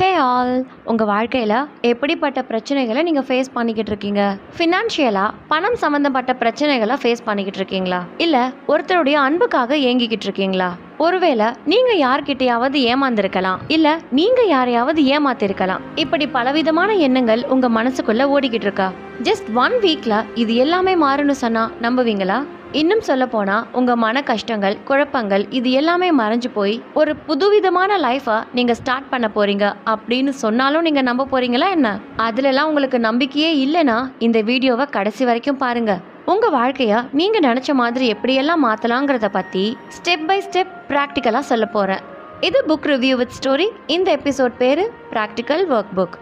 Hey all உங்கள் வாழ்க்கையில் எப்படிப்பட்ட பிரச்சனைகளை நீங்கள் ஃபேஸ் பண்ணிக்கிட்டு இருக்கீங்க? ஃபினான்ஷியலாக பணம் சம்மந்தப்பட்ட பிரச்சனைகளை ஃபேஸ் பண்ணிக்கிட்டு இருக்கீங்களா? இல்லை ஒருத்தருடைய அன்புக்காக ஏங்கிக்கிட்டு இருக்கீங்களா? ஒருவேளை நீங்க யார்கிட்டயாவது ஏமாந்திருக்கலாம். இல்ல நீங்க யாரையாவது ஏமாத்திருக்கலாம். இப்படி பலவிதமான எண்ணங்கள் உங்க மனசுக்குள்ள ஓடிக்கிட்டு இருக்கா? ஜஸ்ட் ஒன் வீக்ல இது எல்லாமே மாறும்னு சொன்னா நம்புவீங்களா? இன்னும் சொல்ல உங்கள் மன கஷ்டங்கள் குழப்பங்கள் இது எல்லாமே மறைஞ்சு போய் ஒரு புதுவிதமான லைஃபை நீங்கள் ஸ்டார்ட் பண்ண போகிறீங்க அப்படின்னு சொன்னாலும் நீங்கள் நம்ப போகிறீங்களா என்ன? அதுலலாம் உங்களுக்கு நம்பிக்கையே இல்லைன்னா இந்த வீடியோவை கடைசி வரைக்கும் பாருங்கள் உங்கள் வாழ்க்கையை நீங்கள் நினச்ச மாதிரி எப்படியெல்லாம் மாற்றலாங்கிறத பற்றி ஸ்டெப் பை ஸ்டெப் ப்ராக்டிக்கலாக சொல்ல போகிறேன் இது புக் ரிவ்யூ வித் ஸ்டோரி இந்த எபிசோட் பேர் ப்ராக்டிக்கல் ஒர்க் புக்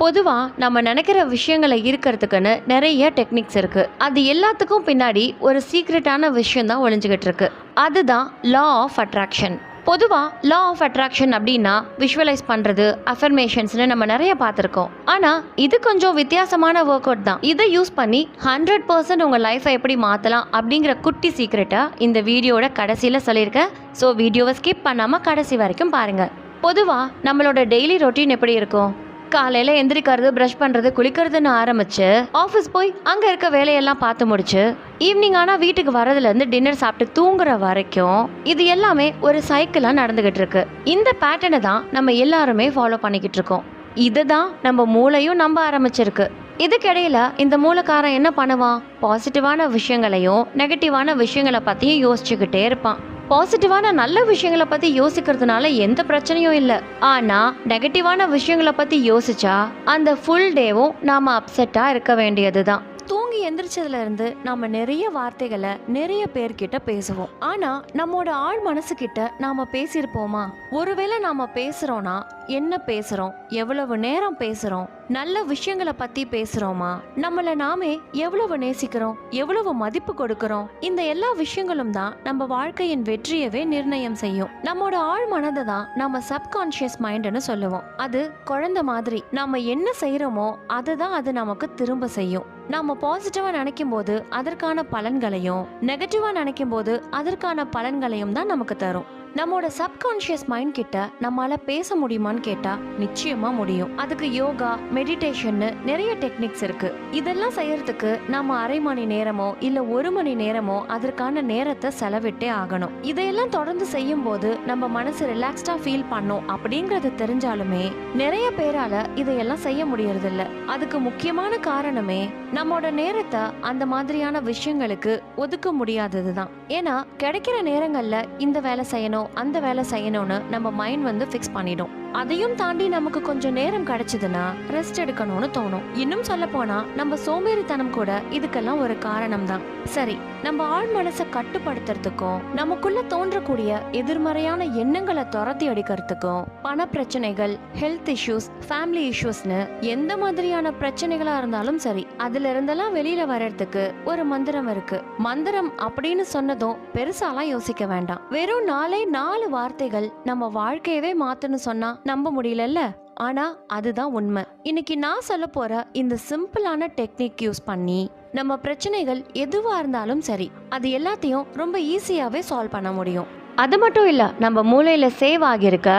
பொதுவாக நம்ம நினைக்கிற விஷயங்களை இருக்கிறதுக்குன்னு நிறைய டெக்னிக்ஸ் இருக்கு. அது எல்லாத்துக்கும் பின்னாடி ஒரு சீக்ரெட்டான விஷயம் தான் ஒளிஞ்சுக்கிட்டு இருக்கு. அதுதான் லா ஆஃப் அட்ராக்ஷன் பொதுவாக லா ஆஃப் அட்ராக்ஷன் அப்படின்னா விஷுவலைஸ் பண்ணுறது அஃபர்மேஷன்ஸ்னு நம்ம நிறைய பார்த்துருக்கோம். ஆனால் இது கொஞ்சம் வித்தியாசமான ஒர்க் அவுட் தான். இதை யூஸ் பண்ணி ஹண்ட்ரட் பர்சன்ட் உங்கள் லைஃப்பை எப்படி மாற்றலாம் அப்படிங்கிற குட்டி சீக்ரெட்டை இந்த வீடியோட கடைசியில் சொல்லியிருக்கேன். ஸோ வீடியோவை ஸ்கிப் பண்ணாமல் கடைசி வரைக்கும் பாருங்கள் பொதுவாக நம்மளோட டெய்லி ரொட்டீன் எப்படி இருக்கும்? காலையில் எந்திரிக்கிறது ப்ரஷ் பண்ணுறது குளிக்கிறதுன்னு ஆரம்பிச்சு ஆஃபீஸ் போய் அங்கே இருக்க வேலையெல்லாம் பார்த்து முடிச்சு ஈவினிங் ஆனால் வீட்டுக்கு வரதுலேருந்து டின்னர் சாப்பிட்டு தூங்குற வரைக்கும் இது எல்லாமே ஒரு சைக்கிளாக நடந்துகிட்டு இருக்கு. இந்த பேட்டர்னை தான் நம்ம எல்லாருமே ஃபாலோ பண்ணிக்கிட்டு இருக்கோம். இதை தான் நம்ம மூளையும் நம்ப ஆரம்பிச்சிருக்கு. இதுக்கிடையில இந்த மூலக்காரன் என்ன பண்ணுவான்? பாசிட்டிவான விஷயங்களையும் நெகட்டிவான விஷயங்களை பற்றியும் யோசிச்சுக்கிட்டே இருப்பான். பாசிட்டிவான நல்ல விஷயங்களை பத்தி யோசிக்கிறதுனால எந்த பிரச்சனையும் இல்லை. ஆனா நெகட்டிவான விஷயங்களை பத்தி யோசிச்சா அந்த ஃபுல் டேவும் நாம அப்செட்டா இருக்க வேண்டியதுதான். தூங்கி எந்திரிச்சதுல இருந்து நாம நிறைய வார்த்தைகளை நிறைய பேர்கிட்ட பேசுவோம். ஆனா நம்மோட ஆழ் மனசு கிட்ட நாம பேசியிருப்போமா? ஒருவேளை நாம பேசுறோம்னா என்ன பேசுறோம்? எவ்வளவு நேரம் பேசுறோம்? நல்ல விஷயங்களை பத்தி பேசுறோமா? நம்மள நாமே எவ்வளவு நேசிக்கிறோம்? எவ்வளவு மதிப்பு கொடுக்கிறோம்? இந்த எல்லா விஷயங்களும் தான் நம்ம வாழ்க்கையின் வெற்றியவே நிர்ணயம் செய்யும். நம்மோட ஆழ் மனதை தான் நம்ம சப்கான்ஷியஸ் மைண்ட்னு சொல்லுவோம். அது குழந்தை மாதிரி நாம என்ன செய்யறோமோ அதுதான் அது நமக்கு திரும்ப செய்யும். நாம பாசிட்டிவ் நினைக்கும் போது அதற்கான பலன்களையும் நெகட்டிவா நினைக்கும் போது அதற்கான பலன்களையும் தான் நமக்கு தரும். நம்மோட சப்கான்ஷியஸ் மைண்ட் கிட்ட நம்மால பேச முடியுமான்னு கேட்டா நிச்சயமா முடியும். அதுக்கு யோகா மெடிடேஷன்னு நிறைய டெக்னிக்ஸ் இருக்கு. இதெல்லாம் செய்யறதுக்கு நம்ம அரை மணி நேரமோ இல்ல ஒரு மணி நேரமோ அதற்கான நேரத்தை செலவிட்டே ஆகணும். இதையெல்லாம் தொடர்ந்து செய்யும் போது நம்ம மனசு ரிலாக்ஸ்டா ஃபீல் பண்ணும் அப்படிங்கறது தெரிஞ்சாலுமே நிறைய பேரால இதையெல்லாம் செய்ய முடியறது இல்ல அதுக்கு முக்கியமான காரணமே நம்மோட நேரத்தை அந்த மாதிரியான விஷயங்களுக்கு ஒதுக்க முடியாததுதான். ஏன்னா கிடைக்கிற நேரங்கள்ல இந்த வேலை செய்யணும் அந்த வேலை செய்யணும்னு நம்ம மைண்ட் வந்து ஃபிக்ஸ் பண்ணிடும். அதையும் தாண்டி நமக்கு கொஞ்சம் நேரம் கிடைச்சதுன்னா ரெஸ்ட் எடுக்கணும்னு தோணும். இன்னும் சொல்ல போனா நம்ம சோம்பேறித்தனம் கூட இதுக்கெல்லாம் ஒரு காரணம் தான் சரி நம்ம ஆழ் மனசை கட்டுப்படுத்துறதுக்கும் நமக்குள்ள தோன்றக்கூடிய எதிர்மறையான எண்ணங்களை துரத்தி அடிக்கிறதுக்கும் பண பிரச்சனைகள் ஹெல்த் இஷ்யூஸ் ஃபேமிலி இஷ்யூஸ்னு எந்த மாதிரியான பிரச்சனைகளா இருந்தாலும் சரி அதுல இருந்தெல்லாம் வெளியில வர்றதுக்கு ஒரு மந்திரம் இருக்கு. மந்திரம் அப்படின்னு சொன்னதும் பெருசாலாம் யோசிக்க வேண்டாம். வெறும் நாளே நாலு வார்த்தைகள் நம்ம வாழ்க்கையவே மாத்துன்னு சொன்னா நம்ப முடியலல்ல? ஆனால் அதுதான் உண்மை. இன்னைக்கு நான் சொல்ல போகிற இந்த சிம்பிளான டெக்னிக் யூஸ் பண்ணி நம்ம பிரச்சனைகள் எதுவாக இருந்தாலும் சரி அது எல்லாத்தையும் ரொம்ப ஈஸியாகவே சால்வ் பண்ண முடியும். அது மட்டும் இல்லை நம்ம மூளையில் சேவ் ஆகியிருக்க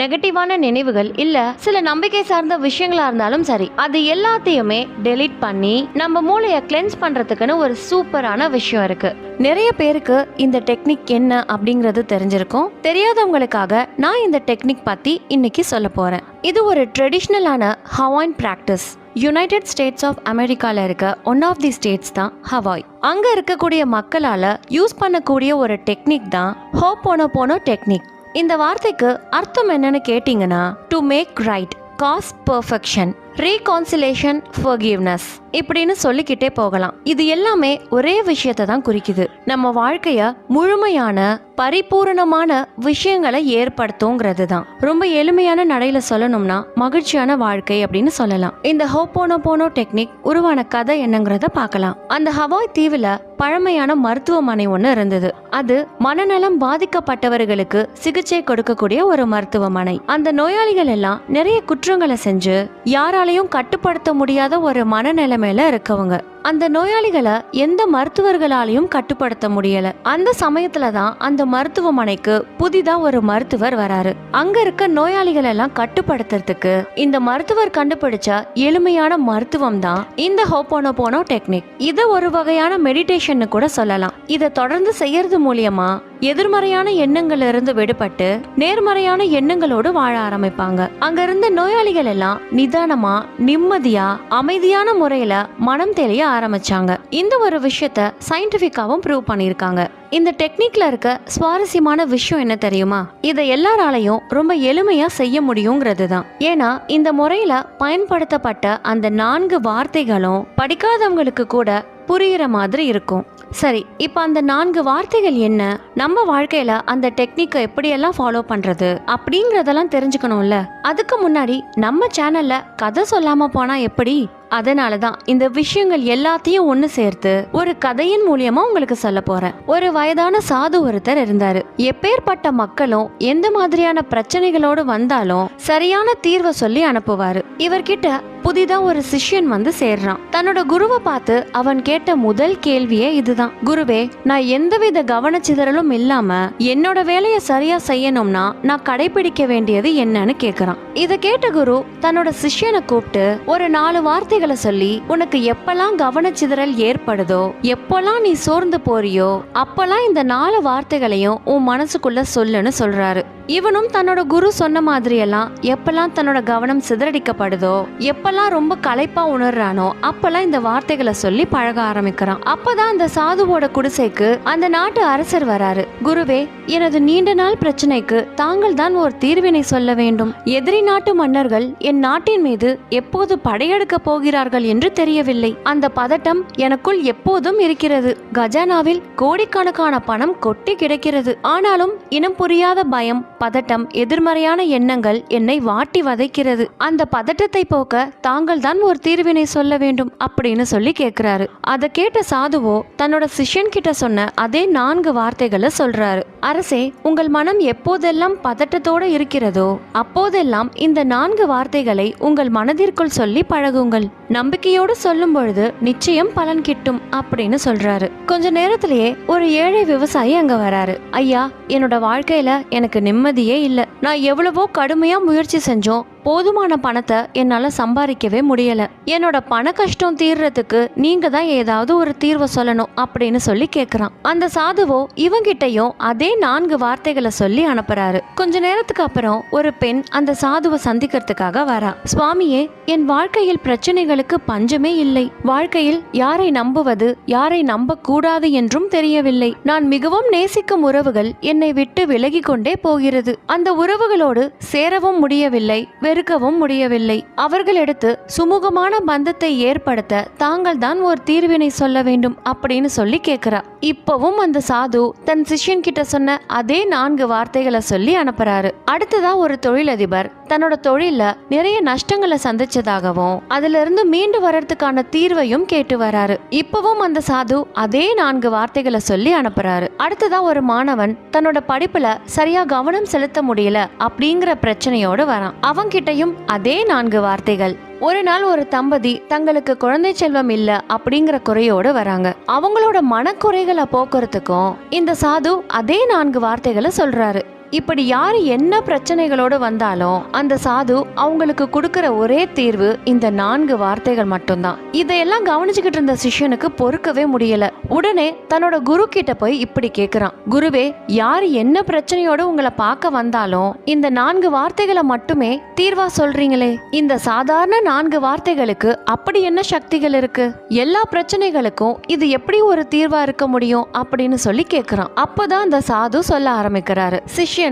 நெகட்டிவான நினைவுகள் இல்ல சில நம்பிக்கை சார்ந்த விஷயங்களா இருந்தாலும் சரி அது எல்லாத்தையுமே டெலீட் பண்ணி நம்ம மூளைய கிளென்ஸ் பண்றதுக்குன்னு ஒரு சூப்பரான விஷயம் இருக்கு. நிறைய பேருக்கு இந்த டெக்னிக் என்ன அப்படிங்கிறது தெரிஞ்சிருக்கும். தெரியாதவங்களுக்காக நான் இந்த டெக்னிக் பத்தி இன்னைக்கு சொல்ல போறேன். இது ஒரு ட்ரெடிஷ்னலான ஹவாயின் பிராக்டிஸ் யுனைடெட் ஸ்டேட்ஸ் ஆஃப் அமெரிக்காவில் இருக்க ஒன் ஆஃப் தி ஸ்டேட்ஸ் தான் ஹவாய் அங்கே இருக்கக்கூடிய மக்களால் யூஸ் பண்ணக்கூடிய ஒரு டெக்னிக் தான் ஹோப்போனோ போனோ டெக்னிக் இந்த வார்த்தைக்கு அர்த்தம் என்னன்னு கேட்டிங்கன்னா to make right cause perfection reconciliation forgiveness இப்படின்னு சொல்லிக்கிட்டே போகலாம். இது எல்லாமே ஒரே விஷயத்தை தான் குறிக்குது. நம்ம வாழ்க்கைய முழுமையான பரிபூரணமான விஷயங்களை ஏற்படுத்துங்கிறது தான். ரொம்ப எளிமையான நடையில சொல்லணும்னா மகிழ்ச்சியான வாழ்க்கை அப்படின்னு சொல்லலாம். இந்த ஹோப்போனோ போனோ டெக்னிக் உருவான கதை என்னங்கிறத பார்க்கலாம். அந்த ஹவாய் தீவுல பழமையான மருத்துவமனை ஒன்று இருந்தது. அது மனநலம் பாதிக்கப்பட்டவர்களுக்கு சிகிச்சை கொடுக்கக்கூடிய ஒரு மருத்துவமனை. அந்த நோயாளிகள் எல்லாம் நிறைய குற்றங்களை செஞ்சு யாராலையும் கட்டுப்படுத்த முடியாத ஒரு மனநிலைமையில இருக்கவங்க. அந்த நோயாளிகளை எந்த மருத்துவர்களாலையும் கட்டுப்படுத்த முடியல. அந்த சமயத்துல தான் அந்த மருத்துவமனைக்கு புதிதா ஒரு மருத்துவர் வராரு. அங்க இருக்க நோயாளிகள் எல்லாம் கட்டுப்படுத்துறதுக்கு இந்த மருத்துவர் கண்டுபிடிச்ச எளிமையான மருத்துவம் தான் இந்த ஹோப்போனோபோனோ டெக்னிக். இது ஒரு வகையான மெடிடேஷன் கூட சொல்லலாம். இதை தொடர்ந்து செய்யறது மூலியமா எதிர்மறையான எண்ணங்கள்ல இருந்து விடுபட்டு நேர்மறையான எண்ணங்களோடு வாழ ஆரம்பிப்பாங்க. அங்க இருந்த நோயாளிகள் எல்லாம் நிதானமா நிம்மதியா அமைதியான முறையில மனம் தெளிய ஆரம்பிச்சாங்க. இந்த ஒரு விஷயத்த சயின்டிபிக்காவும் ப்ரூவ் பண்ணியிருக்காங்க. இந்த டெக்னிக்ல இருக்க சுவாரஸ்யமான விஷயம் என்ன தெரியுமா? இதை எல்லாராலையும் ரொம்ப எளிமையா செய்ய முடியுங்கிறது தான். ஏன்னா இந்த முறையில பயன்படுத்தப்பட்ட அந்த நான்கு வார்த்தைகளும் படிக்காதவங்களுக்கு கூட புரிகிற மாதிரி இருக்கும். சரி இப்போ அந்த நான்கு வார்த்தைகள் என்ன? நம்ம வாழ்க்கையில அந்த டெக்னிக்கை எப்படியெல்லாம் ஃபாலோ பண்றது? அப்படிங்கறதெல்லாம் தெரிஞ்சுக்கணும்ல. அதுக்கு முன்னாடி நம்ம சேனல்ல கதை சொல்லாம போனா எப்படி? அதனால தான் இந்த விஷயங்கள் எல்லாத்தையும் ஒன்று சேர்த்து ஒரு கதையின் மூலியமா உங்களுக்கு சொல்ல போறேன். ஒரு வயதான சாது ஒருத்தர் இருந்தாரு. எப்பேற்பட்ட மக்களும் எந்த மாதிரியான பிரச்சனைகளோடு வந்தாலும் சரியான தீர்வை சொல்லி அனுப்புவாரு. இவர்கிட்ட புதிதா ஒரு சிஷ்யன் வந்து சேர்றான். தன்னோட குருவை பார்த்து அவன் கேட்ட முதல் கேள்வியே இதுதான். குருவே நான் எந்தவித கவனச்சிதறலும் இல்லாம என்னோட வேலையை சரியா செய்யணும்னா நான் கடைபிடிக்க வேண்டியது என்னன்னு கேக்குறான். இத கேட்ட குரு தன்னோட சிஷ்யனை கூப்பிட்டு ஒரு நாலு வார்த்தைகள் சொல்லி உனக்கு எப்பெல்லாம் கவனச்சிதறல் ஏற்படுதோ எப்பெல்லாம் நீ சோர்ந்து போறியோ அப்பெல்லாம் இந்த நாலு வார்த்தைகளையும் உன் மனசுக்குள்ள சொல்லுன்னு சொல்றாரு. இவனும் தன்னோட குரு சொன்ன மாதிரியெல்லாம் எப்பெல்லாம் தன்னோட கவனம் சிதறடிக்கப்படுதோ எப்பெல்லாம் ரொம்ப களைப்பா உணர்றானோ அப்பெல்லாம் இந்த வார்த்தைகளை சொல்லி பழக ஆரம்பிக்கிறான். அப்பதான் அந்த சாதுவோட குடிசைக்கு அந்த நாட்டு அரசர் வராரு. குருவே எனது நீண்ட நாள் பிரச்சனைக்கு தாங்கள் தான் ஒரு தீர்வினை சொல்ல வேண்டும். எதிரி நாட்டு மன்னர்கள் என் நாட்டின் மீது எப்போது படையெடுக்க போகிறார்கள் என்று தெரியவில்லை. அந்த பதட்டம் எனக்குள் எப்போதும் இருக்கிறது. கஜானாவில் கோடிக்கணக்கான பணம் கொட்டி கிடக்கிறது. ஆனாலும் இனம் புரியாத பயம் பதட்டம் எதிர்மறையான எண்ணங்கள் என்னை வாட்டி வதைக்கிறது. அந்த பதட்டத்தை போக்க தாங்கள் தான் ஒரு தீர்வினை சொல்ல வேண்டும் அப்படின்னு சொல்லி கேட்கிறாரு அதை கேட்ட சாதுவோ தன்னோட சிஷ்யன் கிட்ட சொன்ன அதே நான்கு வார்த்தைகளை சொல்றாரு. அரசே உங்கள் மனம் எப்போதெல்லாம் பதட்டத்தோட இருக்கிறதோ அப்போதெல்லாம் இந்த நான்கு வார்த்தைகளை உங்கள் மனதிற்குள் சொல்லி பழகுங்கள். நம்பிக்கையோடு சொல்லும் பொழுது நிச்சயம் பலன் கிட்டும் அப்படின்னு சொல்றாரு. கொஞ்ச நேரத்திலேயே ஒரு ஏழை விவசாயி அங்க வராரு. ஐயா என்னோட வாழ்க்கையில எனக்கு நிம்மதியே இல்லை. நான் எவ்வளவோ கடுமையாக முயற்சி செஞ்சோம். போதுமான பணத்தை என்னால் சம்பாதிக்கவே முடியலை. என்னோட பண கஷ்டம் தீர்றதுக்கு நீங்க தான் ஏதாவது ஒரு தீர்வை சொல்லணும் அப்படின்னு சொல்லி கேட்குறான் அந்த சாதுவோ இவங்கிட்டையும் அதே நான்கு வார்த்தைகளை சொல்லி அனுப்புறாரு. கொஞ்ச நேரத்துக்கு அப்புறம் ஒரு பெண் அந்த சாதுவை சந்திக்கிறதுக்காக வரா. சுவாமியே என் வாழ்க்கையில் பிரச்சனைகளுக்கு பஞ்சமே இல்லை. வாழ்க்கையில் யாரை நம்புவது யாரை நம்ப கூடாது என்றும் தெரியவில்லை. நான் மிகவும் நேசிக்கும் உறவுகள் என்னை விட்டு விலகி கொண்டே போகிறது. அந்த உறவுகளோடு சேரவும் முடியவில்லை. பெருக்கவும் முடியவில்லை. அவர்களிடத்து சுமூகமான பந்தத்தை ஏற்படுத்த தாங்கள் தான் ஒரு தீர்வினை சொல்ல வேண்டும் அப்படின்னு சொல்லி கேட்கிறா இப்பவும் அந்த சாது தன் சிஷ்யன் கிட்ட சொன்ன அதே நான்கு வார்த்தைகளை சொல்லி அனுப்புறாரு. அடுத்ததா ஒரு தொழிலதிபர் தன்னோட தொழில நிறைய நஷ்டங்களை சந்திச்சதாகவும் அதுல இருந்து மீண்டு வர்றதுக்கான தீர்வையும் கேட்டு வராரு. இப்பவும் அந்த சாது அதே நான்கு வார்த்தைகளை சொல்லி அனுப்புறாரு. அடுத்ததா ஒரு மாணவன் தன்னோட படிப்புல சரியா கவனம் செலுத்த முடியல அப்படிங்கிற பிரச்சனையோட வரான். கிட்டையும் அதே நான்கு வார்த்தைகள். ஒரு நாள் ஒரு தம்பதி தங்களுக்கு குழந்தை செல்வம் இல்ல அப்படிங்கிற குறையோடு வராங்க. அவங்களோட மனக்குறைகளை போக்குறதுக்கும் இந்த சாது அதே நான்கு வார்த்தைகளை சொல்றாரு. இப்படி யாரு என்ன பிரச்சனைகளோடு வந்தாலும் அந்த சாது அவங்களுக்கு கொடுக்கிற ஒரே தீர்வு இந்த நான்கு வார்த்தைகள் மட்டும்தான். இதையெல்லாம் கவனிச்சுக்கிட்டு இருந்த சிஷ்யனுக்கு பொறுக்கவே முடியல. உடனே தன்னோட குரு கிட்ட போய் இப்படி கேக்குறான். குருவே யார் என்ன பிரச்சனையோடு உங்களை பார்க்க வந்தாலும் இந்த நான்கு வார்த்தைகளை மட்டுமே தீர்வா சொல்றீங்களே. இந்த சாதாரண நான்கு வார்த்தைகளுக்கு அப்படி என்ன சக்திகள் இருக்கு? எல்லா பிரச்சனைகளுக்கும் இது எப்படி ஒரு தீர்வா இருக்க முடியும் அப்படின்னு சொல்லி கேக்குறான். அப்பதான் அந்த சாது சொல்ல ஆரம்பிக்கிறாரு. சிஷ்யன்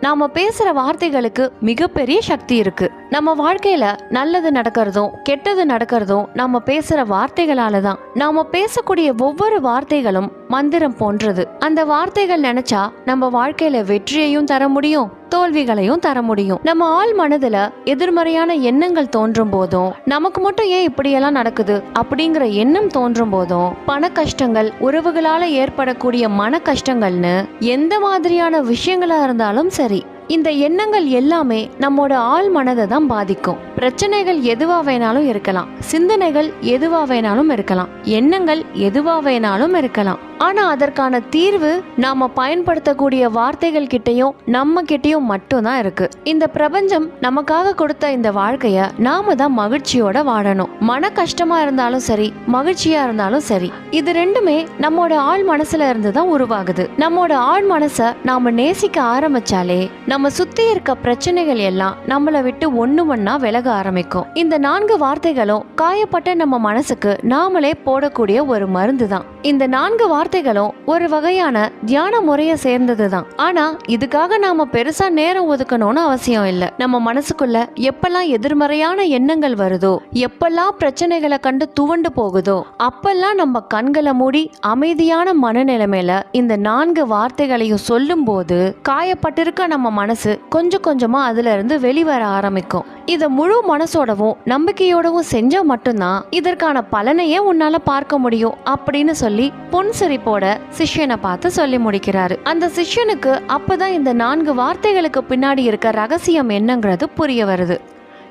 நாம பேசுற வார்த்தைகளுக்கு மிகப்பெரிய சக்தி இருக்கு. நம்ம வாழ்க்கையில நல்லது நடக்கிறதும் கெட்டது நடக்கிறதும் நம்ம பேசுற வார்த்தைகளால தான் நாம பேசக்கூடிய ஒவ்வொரு வார்த்தைகளும் மந்திரம் போன்றது. அந்த வார்த்தைகள் நினைச்சா நம்ம வாழ்க்கையில வெற்றியையும் தர முடியும் தோல்விகளையும் தர முடியும். நம்ம ஆள் மனதுல எதிர்மறையான எண்ணங்கள் தோன்றும் போதும் நமக்கு மட்டும் ஏன் இப்படியெல்லாம் நடக்குது அப்படிங்கிற எண்ணம் தோன்றும் போதும் பண கஷ்டங்கள் உறவுகளால ஏற்படக்கூடிய மன கஷ்டங்கள்னு எந்த மாதிரியான விஷயங்களா இருந்தாலும் சரி இந்த எண்ணங்கள் எல்லாமே நம்மோட ஆள் மனதை தான் பாதிக்கும். பிரச்சனைகள் எதுவாக வேணாலும் இருக்கலாம். சிந்தனைகள் எதுவாக வேணாலும் இருக்கலாம். எண்ணங்கள் எதுவாக வேணாலும் இருக்கலாம். ஆனா அதற்கான தீர்வு நாம பயன்படுத்தக்கூடிய வார்த்தைகள் கிட்டயும் நம்ம கிட்டயும் மட்டும்தான் இருக்கு. இந்த பிரபஞ்சம் நமக்காக கொடுத்த இந்த வாழ்க்கைய நாம தான் மகிழ்ச்சியோட வாழணும். மன கஷ்டமா இருந்தாலும் சரி மகிழ்ச்சியா இருந்தாலும் சரி இது ரெண்டுமே நம்மோட ஆழ் மனசுல இருந்து தான் உருவாகுது. நம்மோட ஆழ் மனச நாம நேசிக்க ஆரம்பிச்சாலே நம்ம சுத்தி இருக்க பிரச்சனைகள் எல்லாம் நம்மளை விட்டு ஒண்ணு ஒன்னா விலக ஆரம்பிக்கும். இந்த நான்கு வார்த்தைகளும் காயப்பட்ட நம்ம மனசுக்கு நாமளே போடக்கூடிய ஒரு மருந்து தான் இந்த நான்கு வார்த்தைகளும் ஒரு வகையான தியான முறையை சேர்ந்தது தான் ஆனா இதுக்காக நாம பெருசா நேரம் ஒதுக்கணும்னு அவசியம் இல்லை. நம்ம மனசுக்குள்ள எப்பெல்லாம் எதிர்மறையான எண்ணங்கள் வருதோ எப்பெல்லாம் பிரச்சனைகளை கண்டு துவண்டு போகுதோ அப்பெல்லாம் நம்ம கண்களை மூடி அமைதியான மனநிலைமையில இந்த நான்கு வார்த்தைகளையும் சொல்லும் போது காயப்பட்டிருக்க நம்ம மனசு கொஞ்சம் கொஞ்சமா அதுல இருந்து வெளிவர ஆரம்பிக்கும். இதை முழு மனசோடவும் நம்பிக்கையோடவும் செஞ்சா மட்டும்தான் இதற்கான பலனையே உன்னால பார்க்க முடியும் அப்படின்னு சொல்லி புன்சிரிப்போட சிஷ்யனை பார்த்து சொல்லி முடிக்கிறாரு. அந்த சிஷ்யனுக்கு அப்பதான் இந்த நான்கு வார்த்தைகளுக்கு பின்னாடி இருக்க ரகசியம் என்னங்கிறது புரிய வருது.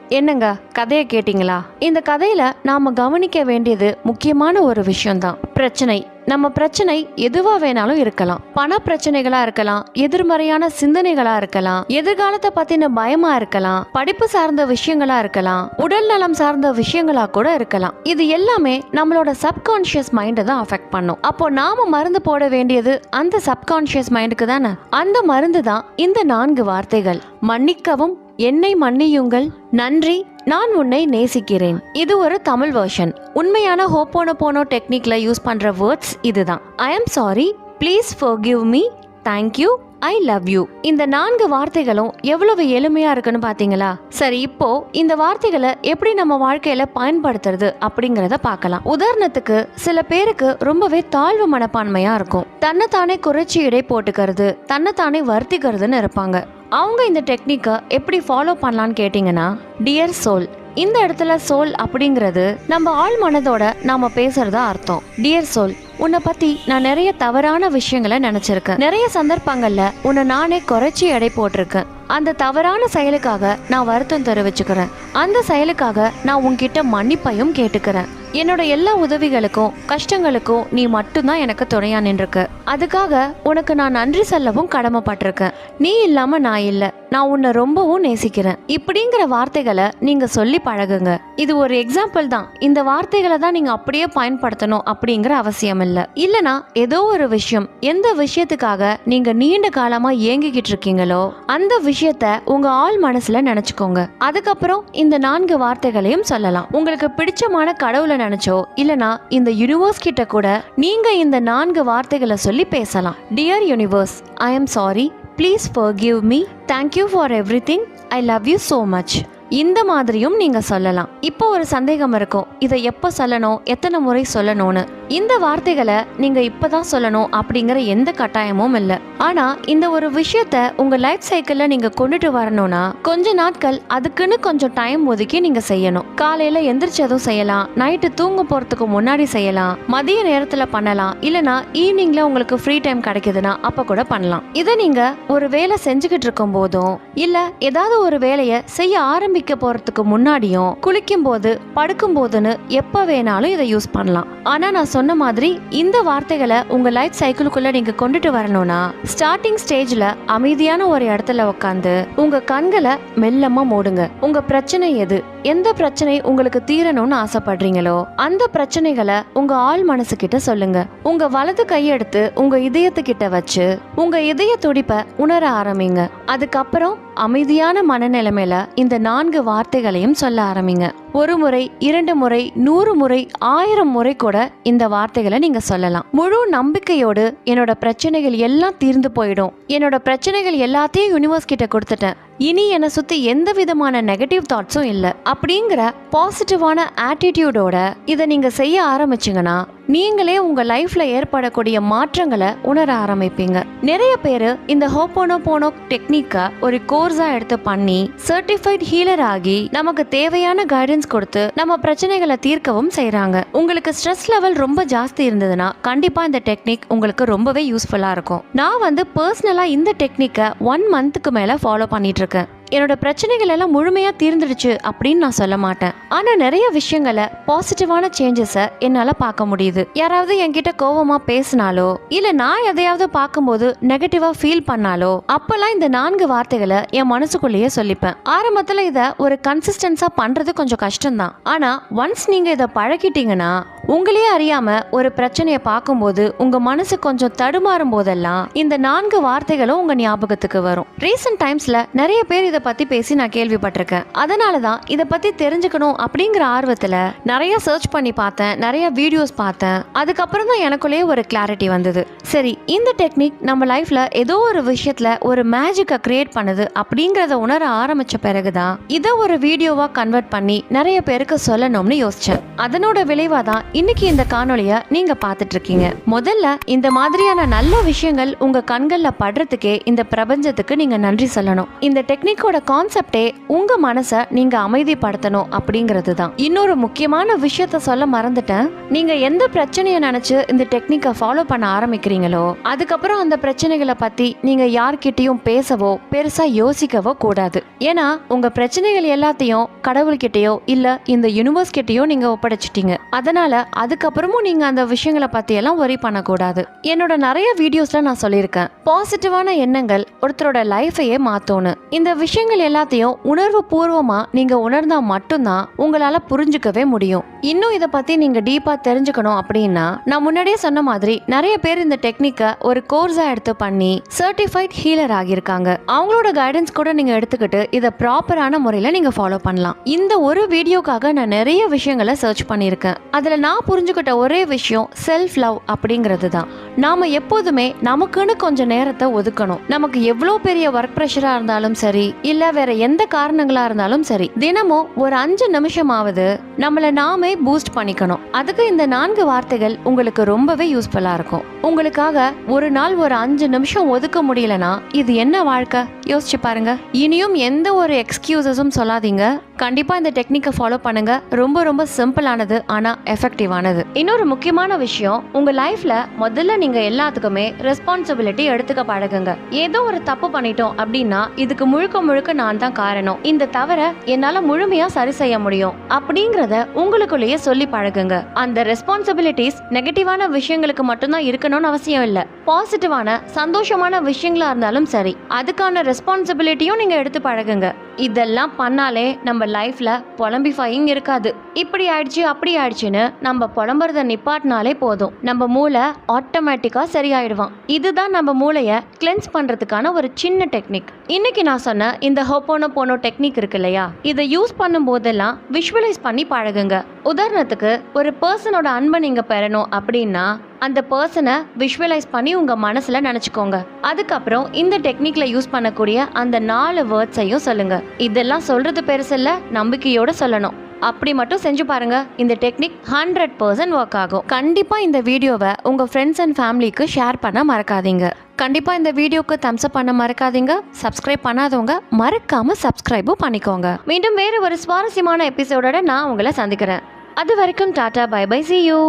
என்னங்க கதையை கேட்டிங்களா? இந்த கதையில நாம கவனிக்க வேண்டியது முக்கியமான ஒரு விஷயம்தான். பிரச்சனை. நம்ம பிரச்சனை எதுவா வேணாலும் இருக்கலாம். பண பிரச்சனைகளா இருக்கலாம் எதிர்மறையான சிந்தனைகளா இருக்கலாம் எதிர்காலத்தை பத்தின பயமா இருக்கலாம் படிப்பு சார்ந்த விஷயங்களா இருக்கலாம் உடல் நலம் சார்ந்த விஷயங்களா கூட இருக்கலாம். இது எல்லாமே நம்மளோட சப்கான்ஷியஸ் மைண்டை தான் அஃபெக்ட் பண்ணும். அப்போ நாம மருந்து போட வேண்டியது அந்த சப்கான்ஷியஸ் மைண்டுக்கு தானே? அந்த மருந்து தான் இந்த நான்கு வார்த்தைகள். மன்னிக்கவும் என்னை மன்னியுங்கள். நன்றி. நான் உன்னை நேசிக்கிறேன். இது ஒரு தமிழ் வெர்ஷன் உண்மையான ஹோப்போனோ போனோ டெக்னிக்ல யூஸ் பண்ற வேர்ட்ஸ் இதுதான். I am sorry please forgive me thank you I love you இந்த நான்கு வார்த்தைகளும் எவ்வளவு எளிமையா இருக்குன்னு பாத்தீங்களா? சரி இப்போ இந்த வார்த்தைகளை எப்படி நம்ம வாழ்க்கையில பயன்படுத்துறது அப்படிங்கறத பார்க்கலாம். உதாரணத்துக்கு சில பேருக்கு ரொம்பவே தாழ்வு மனப்பான்மையா இருக்கும். தன்னைத்தானே குறைச்சி இடை போட்டுக்கிறது தன்னைத்தானே வருத்திக்கிறதுன்னு இருப்பாங்க. அவங்க இந்த டெக்னிக்கை எப்படி ஃபாலோ பண்ணலான்னு கேட்டிங்கன்னா டியர் சோல் இந்த இடத்துல சோல் அப்படிங்கிறது நம்ம ஆழ் மனதோட நாம பேசுறதா அர்த்தம். டியர் சோல் உன்னை பத்தி நான் நிறைய தவறான விஷயங்களை நினைச்சிருக்கேன். நிறைய சந்தர்ப்பங்கள்ல உன்னை நானே குறைச்சி எடை போட்டிருக்கேன். அந்த தவறான செயலுக்காக நான் வருத்தம் தெரிவிச்சுக்கிறேன். அந்த செயலுக்காக நான் உன்கிட்ட மன்னிப்பையும் கேட்டுக்கிறேன். என்னோட எல்லா உதவிகளுக்கும் கஷ்டங்களுக்கும் நீ மட்டும்தான் எனக்கு துணையா நின்றுக்க. அதுக்காக உனக்கு நான் நன்றி சொல்லவும் கடமைப்பட்டிருக்கேன். நீ இல்லாம நான் இல்லை. நான் உன்னை ரொம்பவும் நேசிக்கிறேன். இப்படிங்கிற வார்த்தைகளை நீங்க சொல்லி பழகுங்க. இது ஒரு எக்ஸாம்பிள் தான். இந்த வார்த்தைகளை தான் நீங்க அப்படியே பயன்படுத்தணும் அப்படிங்கிற அவசியம் இல்லை. இல்லனா ஏதோ ஒரு விஷயம் எந்த விஷயத்துக்காக நீங்க நீண்ட காலமா ஏங்கிக்கிட்டு இருக்கீங்களோ அந்த விஷயத்த உங்க ஆள் மனசுல நினைச்சுக்கோங்க. அதுக்கப்புறம் இந்த நான்கு வார்த்தைகளையும் சொல்லலாம். உங்களுக்கு பிடிச்சமான கடவுளை நினைச்சோ இல்லனா இந்த யூனிவர்ஸ் கிட்ட கூட நீங்க இந்த நான்கு வார்த்தைகளை சொல்லி பேசலாம். Dear universe I am sorry please forgive me thank you for everything I love you so much இந்த மாதிரியும் நீங்க சொல்லலாம். இப்போ ஒரு சந்தேகம் இருக்கும். இதை எப்போ சொல்லணும்? எத்தனை முறை சொல்லணும்னு. இந்த வார்த்தைகளை நீங்க இப்பதான் சொல்லணும் அப்படிங்கிற எந்த கட்டாயமும் இல்லை. ஆனா இந்த ஒரு விஷயத்த உங்க லைஃப் சைக்கிள்ல நீங்க கொண்டுட்டு வரணும்னா கொஞ்ச நாட்கள் அதுக்குன்னு கொஞ்சம் டைம் ஒதுக்கி நீங்க செய்யணும். காலையில எந்திரிச்சதும் செய்யலாம். நைட்டு தூங்க போறதுக்கு முன்னாடி செய்யலாம். மதிய நேரத்துல பண்ணலாம். இல்லனா ஈவினிங்ல உங்களுக்கு ஃப்ரீ டைம் கிடைக்குதுன்னா அப்ப கூட பண்ணலாம். இதை நீங்க ஒரு வேலை செஞ்சுக்கிட்டு இருக்கும் போதும் இல்ல ஏதாவது ஒரு வேலையை செய்ய ஆரம்பிக்க போறதுக்கு முன்னாடியும் குளிக்கும் போது படுக்கும் போதுன்னு எப்ப வேணாலும் இதை யூஸ் பண்ணலாம். ஆனா நான் சொன்ன மாதிரி இந்த வார்த்தைகளை உங்க லைஃப் சைக்கிளுக்குள்ள நீங்க கொண்டுட்டு வரணும்னா ஸ்டார்டிங் ஸ்டேஜ்ல அமைதியான ஒரு இடத்துல உட்காந்து உங்க கண்களை மெல்லமா மூடுங்க. உங்க பிரச்சனை எது? எந்த பிரச்சனை உங்களுக்கு தீரணும்னு ஆசைப்படுறீங்களோ அந்த பிரச்சனைகளை உங்க ஆள் மனசு கிட்ட சொல்லுங்க. உங்க வலது கையெடுத்து உங்க இதயத்துக்கிட்ட வச்சு உங்க இதய துடிப்பை உணர ஆரம்பிங்க. அதுக்கப்புறம் அமைதியான மனநிலைமையில இந்த நான்கு வார்த்தைகளையும் சொல்ல ஆரம்பிங்க. ஒரு முறை இரண்டு முறை நூறு முறை ஆயிரம் முறை கூட இந்த வார்த்தைகளை நீங்க சொல்லலாம். முழு நம்பிக்கையோடு என்னோட பிரச்சனைகள் எல்லாம் தீர்ந்து போயிடும். என்னோட பிரச்சனைகள் எல்லாத்தையும் யூனிவர்ஸ் கிட்ட கொடுத்துட்டேன். இனி என்னை சுத்தி எந்த விதமான நெகட்டிவ் தாட்ஸும் இல்லை. அப்படிங்கிற பாசிட்டிவான ஆட்டிடியூடோட இதை நீங்க செய்ய ஆரம்பிச்சீங்கன்னா நீங்களே உங்க லைஃப்ல ஏற்படக்கூடிய மாற்றங்களை உணர ஆரம்பிப்பீங்க. நிறைய பேர் இந்த ஹோப்போனோ போனோ டெக்னிக்கை ஒரு கோர்ஸா எடுத்து பண்ணி சர்டிஃபைட் ஹீலர் ஆகி நமக்கு தேவையான கைடன்ஸ் கொடுத்து நம்ம பிரச்சனைகளை தீர்க்கவும் செய்கிறாங்க உங்களுக்கு ஸ்ட்ரெஸ் லெவல் ரொம்ப ஜாஸ்தி இருந்ததுன்னா கண்டிப்பா இந்த டெக்னிக் உங்களுக்கு ரொம்பவே யூஸ்ஃபுல்லா இருக்கும். நான் வந்து பர்சனலா இந்த டெக்னிக்கை ஒன் மந்த்துக்கு மேல ஃபாலோ பண்ணிட்டு இருக்கேன். என்னோட பிரச்சனைகள் எல்லாம் முழுமையாக தீர்ந்துடுச்சு அப்படின்னு நான் சொல்ல மாட்டேன். ஆனால் நிறைய விஷயங்களை பாசிட்டிவான சேஞ்சஸை என்னால் பார்க்க முடியுது. யாராவது என்கிட்ட கோபமாக பேசினாலோ இல்லை நான் எதையாவது பார்க்கும்போது நெகட்டிவாக ஃபீல் பண்ணாலோ அப்போல்லாம் இந்த நான்கு வார்த்தைகளை என் மனசுக்குள்ளேயே சொல்லிப்பேன். ஆரம்பத்தில் இதை ஒரு கன்சிஸ்டன்ஸாக பண்ணுறது கொஞ்சம் கஷ்டம்தான். ஆனால் ஒன்ஸ் நீங்கள் இதை பழகிட்டீங்கன்னா உங்களையே அறியாமல் ஒரு பிரச்சனையை பார்க்கும்போது உங்கள் மனசு கொஞ்சம் தடுமாறும் போதெல்லாம் இந்த நான்கு வார்த்தைகளும் உங்கள் ஞாபகத்துக்கு வரும். ரீசெண்ட் டைம்ஸில் நிறைய பேர் இதை பத்தி பேசி நான் கேள்விப்பட்டிருக்கேன். அதனால தான் இதை பத்தி தெரிஞ்சுக்கணும் அப்படிங்கிற ஆர்வத்துல நிறைய சர்ச் பண்ணி பார்த்தேன் நிறைய வீடியோஸ் பார்த்தேன். அதுக்கப்புறம் தான் எனக்குள்ளேயே ஒரு கிளாரிட்டி வந்தது. சரி இந்த டெக்னிக் நம்ம லைஃப்ல ஏதோ ஒரு விஷயத்துல ஒரு மேஜிக்கை கிரியேட் பண்ணுது அப்படிங்கிறத உணர ஆரம்பிச்ச பிறகுதான் இதை ஒரு வீடியோவா கன்வெர்ட் பண்ணி நிறைய பேருக்கு சொல்லணும்னு யோசிச்சேன். அதனோட விளைவா தான் இன்னைக்கு இந்த காணொலியை நீங்க பார்த்துட்டு இருக்கீங்க முதல்ல இந்த மாதிரியான நல்ல விஷயங்கள் உங்க கண்கள்ல படுறதுக்கே இந்த பிரபஞ்சத்துக்கு நீங்க நன்றி சொல்லணும். இந்த டெக்னிக்கோட கான்செப்டே உங்க மனசை நீங்க அமைதிப்படுத்தணும் அப்படிங்கிறது தான் இன்னொரு முக்கியமான விஷயத்த சொல்ல மறந்துட்டேன். நீங்க எந்த பிரச்சனையை நினைச்சு இந்த டெக்னிக்கை ஃபாலோ பண்ண ஆரம்பிக்கிறீங்களோ அதுக்கப்புறம் அந்த பிரச்சனைகளை பத்தி நீங்க யார்கிட்டயும் பேசவோ பெருசா யோசிக்கவோ கூடாது. ஏன்னா உங்க பிரச்சனைகள் எல்லாத்தையும் கடவுள்கிட்டயோ இல்ல இந்த யூனிவர்ஸ் கிட்டயோ நீங்க ஒப்படைச்சிட்டீங்க. அதனால அதுக்கப்புறமும் நீங்க அந்த விஷயங்களை பத்தி எல்லாம் ஒரி பண்ணக்கூடாது. என்னோட நிறைய வீடியோஸ்ல நான் சொல்லியிருக்கேன். பாசிட்டிவான எண்ணங்கள் ஒருத்தரோட லைஃபையே மாத்தோன்னு. இந்த விஷயம் விஷயங்கள் எல்லாத்தையும் உணர்வு பூர்வமாக நீங்கள் உணர்ந்தா மட்டும்தான் உங்களால் புரிஞ்சுக்கவே முடியும். இன்னும் இதை பற்றி நீங்கள் டீப்பாக தெரிஞ்சுக்கணும் அப்படின்னா நான் முன்னாடியே சொன்ன மாதிரி நிறைய பேர் இந்த டெக்னிக்கை ஒரு கோர்ஸாக எடுத்து பண்ணி சர்டிஃபைட் ஹீலர் ஆகியிருக்காங்க. அவங்களோட கைடன்ஸ் கூட நீங்கள் எடுத்துக்கிட்டு இதை ப்ராப்பரான முறையில் நீங்கள் ஃபாலோ பண்ணலாம். இந்த ஒரு வீடியோக்காக நான் நிறைய விஷயங்களை சர்ச் பண்ணியிருக்கேன். அதில் நான் புரிஞ்சுக்கிட்ட ஒரே விஷயம் செல்ஃப் லவ் அப்படிங்கிறது தான் நாம் எப்போதுமே நமக்குன்னு கொஞ்சம் நேரத்தை ஒதுக்கணும். நமக்கு எவ்வளோ பெரிய ஒர்க் ப்ரெஷராக இருந்தாலும் சரி இல்ல வேற எந்த காரணங்களா இருந்தாலும் சரி தினமும் ஒரு அஞ்சு நிமிஷமாவது நம்மளை நாமே பூஸ்ட் பண்ணிக்கணும். அதுக்கு இந்த நான்கு வார்த்தைகள் உங்களுக்கு ரொம்பவே யூஸ்ஃபுல்லா இருக்கும். உங்களுக்காக ஒரு நாள் ஒரு அஞ்சு நிமிஷம் ஒதுக்க முடியலனா இது என்ன வாழ்க்கை? யோசிச்சு பாருங்க. இனியும் எந்த ஒரு எக்ஸ்கியூசஸும் சொல்லாதீங்க. கண்டிப்பா இந்த டெக்னிக்கை ஃபாலோ பண்ணுங்க. ரொம்ப ரொம்ப சிம்பிளானது ஆனா எஃபெக்டிவானது இன்னொரு முக்கியமான விஷயம் உங்க லைஃப்ல முதல்ல நீங்க எல்லாத்துக்குமே ரெஸ்பான்சிபிலிட்டி எடுத்துக்க பழகுங்க. ஏதோ ஒரு தப்பு பண்ணிட்டோம் அப்படின்னா இதுக்கு முழுக்க முழுக்க நான் தான் காரணம். இந்த தவறை என்னால முழுமையா சரி செய்ய முடியும். அப்படிங்கறத உங்களுக்குள்ளேயே சொல்லி பழகுங்க. அந்த ரெஸ்பான்சிபிலிட்டிஸ் நெகட்டிவான விஷயங்களுக்கு மட்டும்தான் இருக்கணும்னு அவசியம் இல்ல. பாசிட்டிவான சந்தோஷமான விஷயங்களா இருந்தாலும் சரி அதுக்கான ரெஸ்பான்சிபிலிட்டியும் நீங்க எடுத்து பழகுங்க. இதெல்லாம் பண்ணாலே நம்ம லைஃப்ல புலம்பிஃபையிங் இருக்காது. இப்படி ஆயிடுச்சு அப்படி ஆயிடுச்சுன்னு நம்ம புலம்புறத நிப்பாட்டினாலே போதும். நம்ம மூளை ஆட்டோமேட்டிக்கா சரியாயிடுவான். இதுதான் நம்ம மூளைய கிளென்ஸ் பண்றதுக்கான ஒரு சின்ன டெக்னிக் இன்னைக்கு நான் சொன்ன இந்த ஹோப்போனோ போனோ டெக்னிக் இருக்கு இல்லையா? இதை யூஸ் பண்ணும் போதெல்லாம் விஷுவலைஸ் பண்ணி பழகுங்க. உதாரணத்துக்கு ஒரு பர்சனோட அன்பை நீங்க பெறணும் அப்படின்னா அந்த பர்சனை விஷுவலைஸ் பண்ணி உங்க மனசுல நினைச்சுக்கோங்க. அதுக்கப்புறம் இந்த டெக்னிக்ல யூஸ் பண்ணக்கூடிய அந்த நாலு வேர்ட்ஸையும் சொல்லுங்க. இதெல்லாம் சொல்றது பெருசில்ல நம்பிக்கையோட சொல்லணும். அப்படி மட்டும் செஞ்சு பாருங்க. இந்த டெக்னிக் ஹண்ட்ரட் பர்சன்ட் ஒர்க் ஆகும். கண்டிப்பா இந்த வீடியோவை உங்க ஃப்ரெண்ட்ஸ் அண்ட் ஃபேமிலிக்கு ஷேர் பண்ண மறக்காதீங்க. கண்டிப்பா இந்த வீடியோக்கு தம்ஸ் அப் பண்ண மறக்காதீங்க. சப்ஸ்கிரைப் பண்ணாதவங்க மறக்காம சப்ஸ்கிரைபும் பண்ணிக்கோங்க. மீண்டும் வேறு ஒரு சுவாரஸ்யமான எபிசோடோட நான் உங்களை சந்திக்கிறேன். அது வரைக்கும் tata bye bye see you